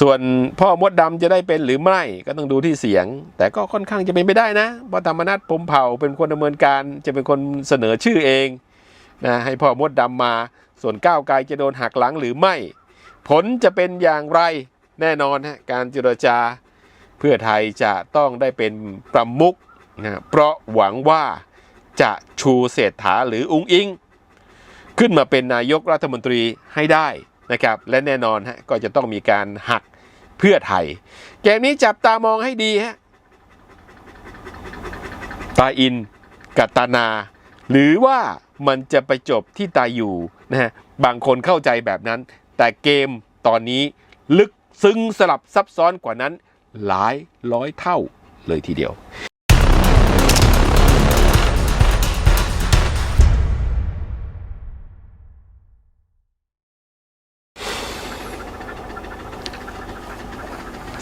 ส่วนพ่อมดดำจะได้เป็นหรือไม่ก็ต้องดูที่เสียง แต่ก็ค่อนข้างจะเป็นไปได้นะเพราะธรรมนัฐพมเผ่าเป็นคนดำเนินการจะเป็นคนเสนอชื่อเองนะให้พ่อมดดำมา ส่วนก้าวไกลจะโดนหักหลังหรือไม่ ผลจะเป็นอย่างไรแน่นอนฮะการเจรจาเพื่อไทยจะต้องได้เป็นประมุขนะเพราะหวังว่าจะชูเศรษฐาหรืออุงอิง ขึ้นมาเป็นนายกรัฐมนตรีให้ได้ นะครับและแน่นอนฮะก็จะต้องมีการหักเพื่อไทย เกมนี้จับตามองให้ดีฮะตาอินกับตานา หรือว่ามันจะไปจบที่ตาอยู่นะฮะบางคนเข้าใจแบบนั้น แต่เกมตอนนี้ลึกซึ้งสลับซับซ้อนกว่านั้นหลายร้อยเท่าเลยทีเดียว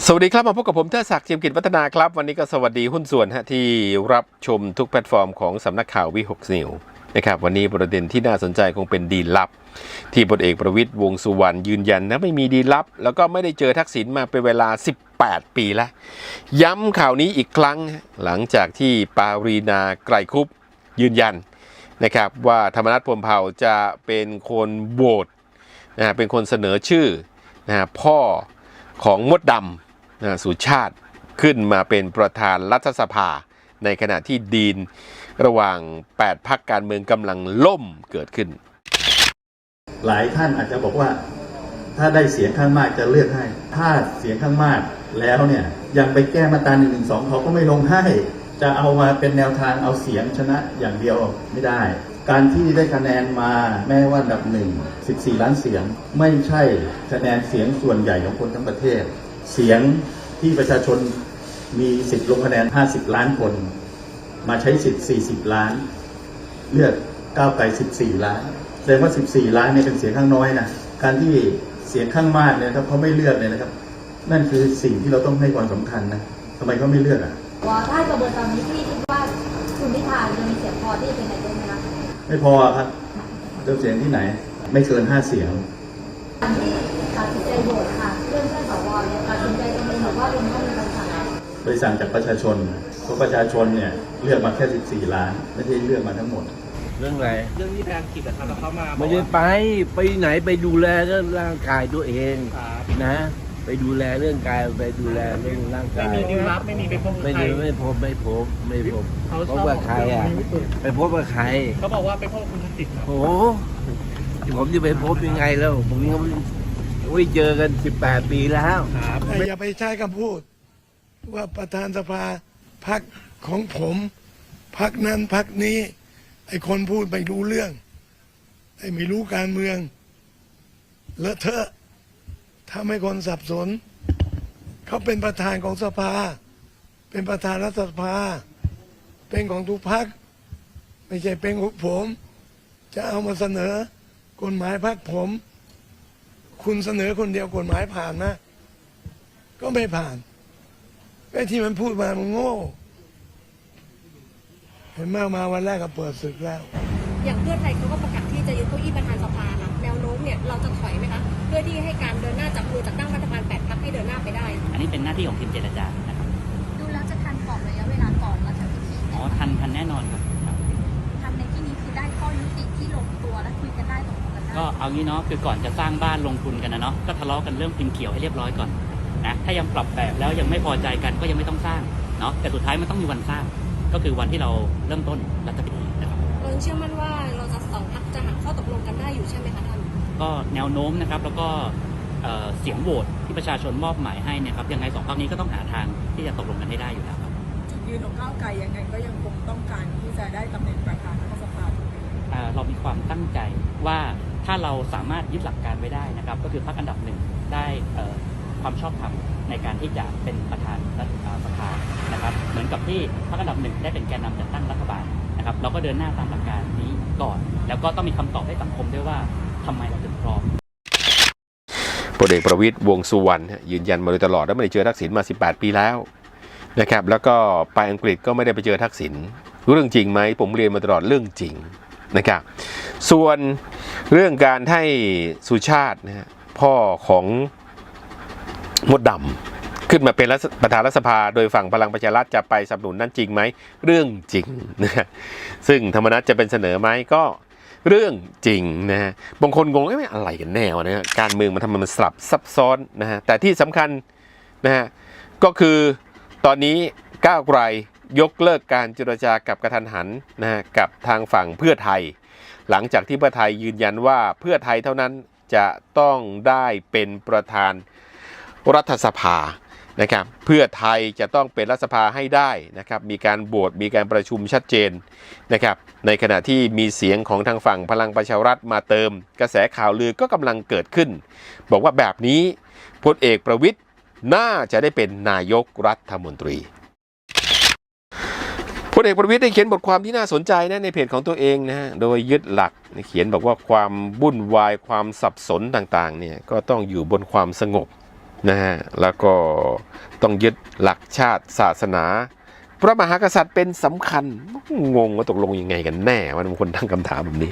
สวัสดีครับ มาพบกับผมเทอศักดิ์เจียมกิจวัฒนาครับ วันนี้ก็สวัสดีหุ้นส่วนฮะที่รับชมทุกแพลตฟอร์มของสำนักข่าววิหกนิวนะครับวันนี้ประเด็นที่น่าสนใจคงเป็นดีลับ ที่พลเอกประวิตยวงสุวรรณยืนยันนะไม่มีดีลับ แล้วก็ไม่ได้เจอทักษิณมาเป็นเวลา 18 ปีแล้ว ย้ำข่าวนี้อีกครั้งหลังจากที่ปารีนาไกรคุปยืนยันนะครับว่าธรรมนัฐพรมเผ่าจะเป็นคนโหวตนะฮะเป็นคนเสนอชื่อนะฮะพ่อของมดดำ สุชาติขึ้นมาเป็นประธานรัฐสภา ในขณะที่ดีนระหว่าง 8พักการเมืองกำลังล่มเกิดขึ้น หลายท่านอาจจะบอกว่า ถ้าได้เสียงข้างมากจะเลือกให้ ถ้าเสียงข้างมากแล้วเนี่ยยังไปแก้มาตราหนึ่งหนึ่งสองเขาก็ไม่ลงให้ จะเอามาเป็นแนวทางเอาเสียงชนะอย่างเดียวไม่ได้ การที่ได้คะแนนมาแม้ว่าดับหนึ่ง14 ล้านเสียง ไม่ใช่คะแนนเสียงส่วนใหญ่ของคนทั้งประเทศ เสียงที่ประชาชนมีสิทธิ์ลงคะแนน 50 ล้านคน มาใช้สิทธิ์ 40 ล้าน เลือกก้าวไกล 14 ล้าน แสดงว่า 14 ล้านเนี่ยเป็นเสียงข้างน้อยนะ การที่เสียงข้างมากเนี่ยถ้าเขาไม่เลือกเนี่ยนะครับ นั่นคือสิ่งที่เราต้องให้ความสำคัญนะทำไมเขาไม่เลือกอะว่าถ้ากระบวนการนี้พี่คิดว่าคุณพิธาจะมีเสียงพอที่จะเป็นนายกไหมคะไม่พอครับเลือกเสียงที่ไหน ไม่เกิน 5 เสียงการที่ตัดสินใจโหวตค่ะ โดยสั่งจากประชาชนเพราะประชาชนเนี่ยเลือกมาแค่ 14 ล้าน ไม่ใช่เลือกมาทั้งหมด เรื่องอะไร เรื่องที่แพนกิจนะครับแล้วเขามาบไม่อกได้ว่าไป ไปไหนไปดูแลเรื่องร่างกายตัวเองครับนะ ไปดูแลเรื่องกายไปดูแลเรื่องร่างไม่กายมีดิวรับไม่มีไปพบไม่ใครได้ไม่พบไม่พบไม่พบเขาพบกับใครอะไปพบกับใครเขาบอกว่าไปพบคุณทักษิณครับโอ้โหผมจะไปพบยังไงแล้วผมยั งไม่เจอกัน 18 ปีแล้ว ครับแต่อย่าไปใช้คำพูด ว่าประธานสภาพักของผมพักนั้นพักนี้ ไอ้คนพูดไม่รู้เรื่อง ไอ้ไม่รู้การเมืองเลอะเทอะทำให้คนสับสน เขาเป็นประธานของสภา เป็นประธานรัฐสภา เป็นของทุกพัก ไม่ใช่เป็นของผม จะเอามาเสนอกฎหมายพักผม คุณเสนอคนเดียวกฎหมายผ่านนะก็ไม่ผ่านไอ้ที่มันพูดมามันโง่ เห็นมากมาวันแรกก็เปิดศึกแล้ว อย่างเพื่อไทยเขาก็ประกาศที่จะยึดเก้าอี้ประธานสภาค่ะแนวโน้มเนี่ยเราจะถอยไหมคะเพื่อที่ให้การเดินหน้าจับมือจัดตั้งรัฐบาลแปดพักให้เดินหน้าไปได้ อันนี้เป็นหน้าที่ของทีมเจรจานะครับดูแล้วจะทันกรอบระยะเวลาก่อนรัฐพิธีอ๋อทันทันแน่นอนครับครับทันในที่นี้คือได้ข้อยุติที่ลงตัวและคุยกันได้ตกลง กันได้ก็เอางี้เนาะคือก่อนจะสร้างบ้านลงทุนกันนะเนาะก็ทะเลาะกันเรื่องพิมพ์เขียวให้เรียบร้อยก่อนนะถ้ายังปรับแบบแล้วยังไม่พอใจกันก็ยังไม่ต้องสร้างเนาะแต่สุดท้ายมันต้องมีวันสร้าง ก็คือวันที่เราเริ่มต้นรัฐพิธีนะครับเราเชื่อมั่นว่าเราจะสองพักจะหาข้อตกลงกันได้อยู่ใช่ไหมคะท่านก็แนวโน้มนะครับแล้วก็เอ่อเสียงโหวตที่ประชาชนมอบหมายให้เนยครับยังไงสองพรรคนี้ก็ต้องหาทางที่จะตกลงกันให้ได้อยู่แล้วครับจุดยืนของก้าวไกลยังไงก็ยังคงต้องการที่จะได้ตำแหน่งประธานรัฐสภาถูกไหมคะอ่าเรามีความตั้งใจว่า ถ้าเราสามารถยึดหลักการไว้ได้นะครับ ก็คือพรรคอันดับหนึ่งได้ความชอบธรรมในการที่จะเป็นประธานรัฐสภานะครับ เหมือนกับที่พรรคอันดับหนึ่งได้เป็นแกนนำจัดตั้งรัฐบาลนะครับ เราก็เดินหน้าตามหลักการนี้ก่อน แล้วก็ต้องมีคำตอบให้สังคมด้วยว่าทำไมเราถึงพร้อมพลเอกประวิตยวงสุวรรณยืนยันมาโดยตลอดว่าไม่ได้เจอทักษิณมา 18 ปีแล้วนะครับ แล้วก็ไปอังกฤษก็ไม่ได้ไปเจอทักษิณเรื่องจริงไหมผมเรียนมาตลอดเรื่องจริง นะครับส่วนเรื่องการให้สุชาตินะฮะพ่อของมดดำขึ้นมาเป็นประธานรัฐสภา โดยฝั่งพลังประชารัฐจะไปสนับสนุนนั่นจริงไหมเรื่องจริงนะฮะซึ่งธรรมนัฐจะเป็นเสนอไหมก็เรื่องจริงนะฮะบางคนงงเอ้ยอะไรกันแน่วะนี่ยการเมืองมันทำไมมันสลับซับซ้อนนะฮะแต่ที่สำคัญนะฮะก็คือตอนนี้ก้าวไกล ยกเลิกการเจรจากับกระทันหันนะฮะกับทางฝั่งเพื่อไทย หลังจากที่เพื่อไทยยืนยันว่าเพื่อไทยเท่านั้นจะต้องได้เป็นประธานรัฐสภานะครับเพื่อไทยจะต้องเป็นรัฐสภาให้ได้นะครับมีการโหวตมีการประชุมชัดเจนนะครับในขณะที่มีเสียงของทางฝั่งพลังประชารัฐมาเติม กระแสข่าวลือก็กำลังเกิดขึ้น บอกว่าแบบนี้พลเอกประวิทย์น่าจะได้เป็นนายกรัฐมนตรี พลเอกประวิตยได้เขียนบทความที่น่าสนใจนะในเพจของตัวเองนะฮะโดยยึดหลักเขียนบอกว่าความวุ่นวายความสับสนต่างๆเนี่ยก็ต้องอยู่บนความสงบนะฮะแล้วก็ต้องยึดหลักชาติศาสนา พระมหากษัตริย์เป็นสำคัญงงว่าตกลงยังไงกันแน่ว่าบางคนตั้งคำถามแบบนี้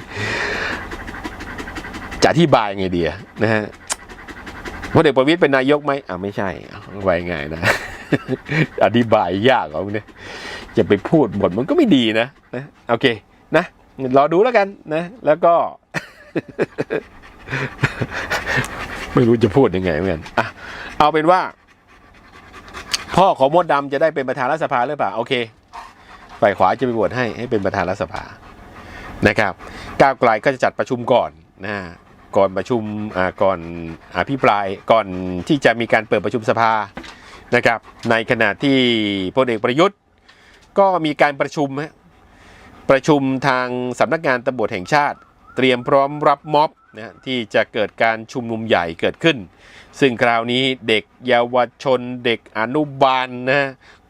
จะอธิบายไงเดียนะฮะพลเอกประวิตยเป็นนายกไหมอ่าไม่ใช่ไว้ไงนะอธิบายยากเอาเนี่ย จะไปพูดหมดมันก็ไม่ดีนะนะโอเคนะรอดูแล้วกันนะ แล้วก็ ไม่รู้จะพูดยังไงเหมือนกันอะเอาเป็นว่า พ่อของมดดำจะได้เป็นประธานรัฐสภาหรือเปล่าโอเคฝ่ายขวาจะไปโหวตให้ให้เป็นประธานรัฐสภานะครับก้าวไกลก็จะจัดประชุมก่อนนะก่อนประชุมอ่าก่อนอภิปรายก่อนที่จะมีการเปิดประชุมสภานะครับ ในขณะที่พลเอกประยุทธ์ ก็มีการประชุมฮะประชุมทางสำนักงานตำรวจแห่งชาติ เตรียมพร้อมรับม็อบนะที่จะเกิดการชุมนุมใหญ่เกิดขึ้น ซึ่งคราวนี้เด็กเยาวชนเด็กอนุบาลนะ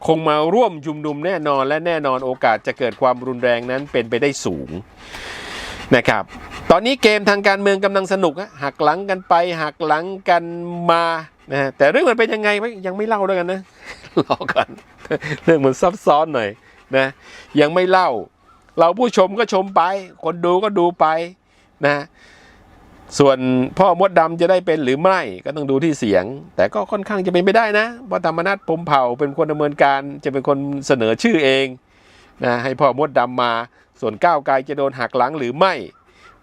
คงมาร่วมชุมนุมแน่นอนและแน่นอนโอกาสจะเกิดความรุนแรงนั้นเป็นไปได้สูงนะครับตอนนี้เกมทางการเมืองกำลังสนุกหักหลังกันไปหักหลังกันมานะแต่เรื่องมันเป็นยังไงไว้ยังไม่เล่าด้วยกันนะ รอกันเรื่องมันซับซ้อนหน่อยนะยังไม่เล่า เราผู้ชมก็ชมไป คนดูก็ดูไปนะส่วนพ่อมดดำจะได้เป็นหรือไม่ก็ต้องดูที่เสียง แต่ก็ค่อนข้างจะเป็นไม่ได้นะเพราะธรรมนัฐพมเผ่าเป็นคนดำเนินการจะเป็นคนเสนอชื่อเองนะให้พ่อมดดำมา ส่วนก้าวไกลจะโดนหักหลังหรือไม่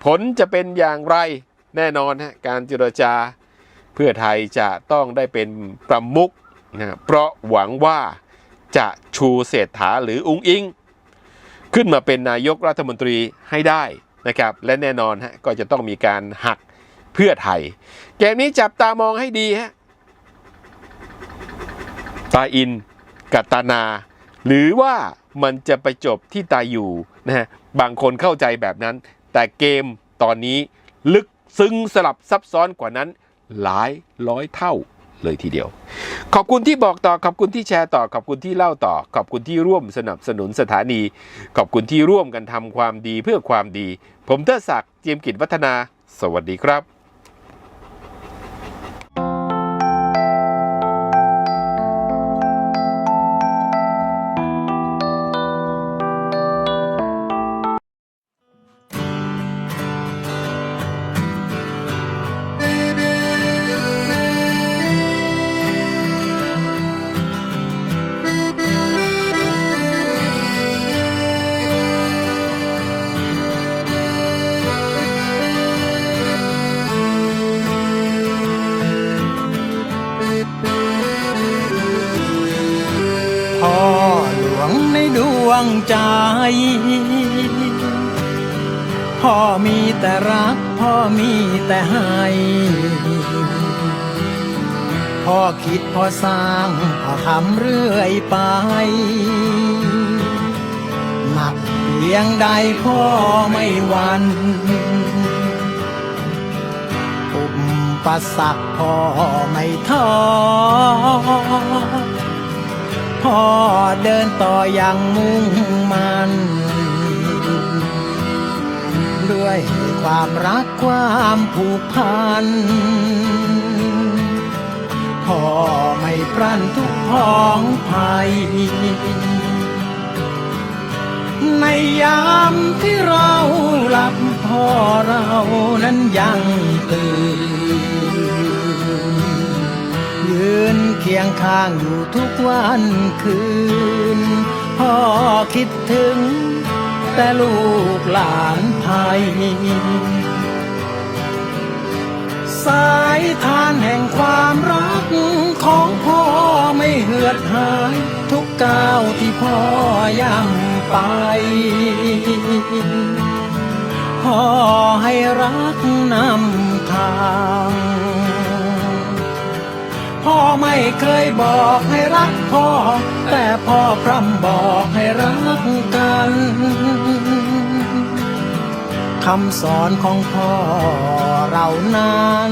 ผลจะเป็นอย่างไรแน่นอนฮะการเจรจาเพื่อไทยจะต้องได้เป็นประมุข นะเพราะหวังว่าจะชูเศรษฐาหรืออุ้งอิง ขึ้นมาเป็นนายกรัฐมนตรีให้ได้นะครับ และแน่นอนฮะก็จะต้องมีการหักเพื่อไทย เกมนี้จับตามองให้ดีฮะตาอินกับตานา หรือว่ามันจะไปจบที่ตาอยู่นะฮะบางคนเข้าใจแบบนั้น แต่เกมตอนนี้ลึกซึ้งสลับซับซ้อนกว่านั้นหลายร้อยเท่า เลยทีเดียว ขอบคุณที่บอกต่อ ขอบคุณที่แชร์ต่อ ขอบคุณที่เล่าต่อ ขอบคุณที่ร่วมสนับสนุนสถานี ขอบคุณที่ร่วมกันทำความดีเพื่อความดี ผมเทศศักดิ์เจียมกิจวัฒนา สวัสดีครับ ดวงใจ พ่อมีแต่รัก พ่อมีแต่ให้ พ่อคิดพ่อสร้าง พ่อทำเรื่อยไป หนักเพียงใดพ่อไม่หวันอุปสรรคพ่อไม่ท้อ พ่อเดินต่ออย่างมุ่งมันด้วยความรักความผูกพันพ่อไม่พรั่นทุกพ้องภัย ในยามที่เราหลับพ่อเรานั้นยังตื่น ยืนเคียงข้างอยู่ทุกวันคืน พ่อคิดถึง แต่ลูกหลานไทยสายทานแห่งความรักของพ่อไม่เหือดหาย ทุกก้าวที่พ่อย่ำไป พ่อให้รักนำทาง เคยบอกให้รักพ่อ แต่พ่อพร่ำบอกให้รักกันคำสอนของพ่อเรานั้น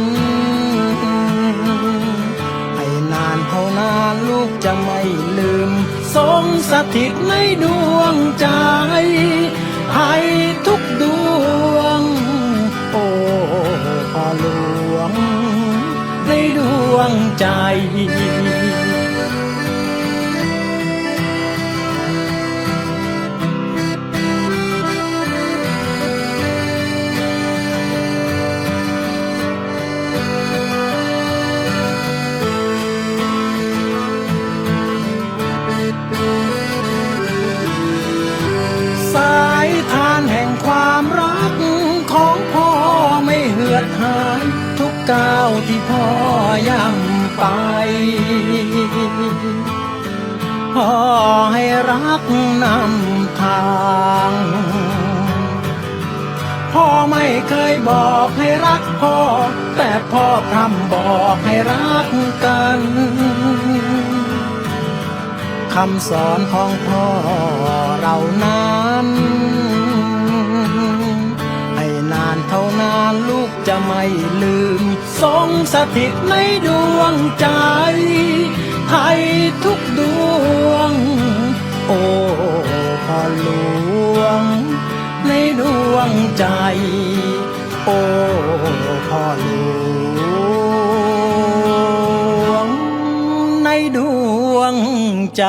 ให้นานเท่านานลูกจะไม่ลืม ทรงสถิตในดวงใจ หายทุกก้าวที่พ่อย่ำไป พ่อให้รักนำทางพ่อไม่เคยบอกให้รักพ่อ แต่พ่อพร่ำบอกให้รักกันคำสอนของพ่อเรานั้นให้นานเท่านานลูก ไม่ลืม ทรงสถิตในดวงใจให้ทุกดวง โอ้พ่อหลวง ในดวงใจ โอ้พ่อหลวง ในดวงใจ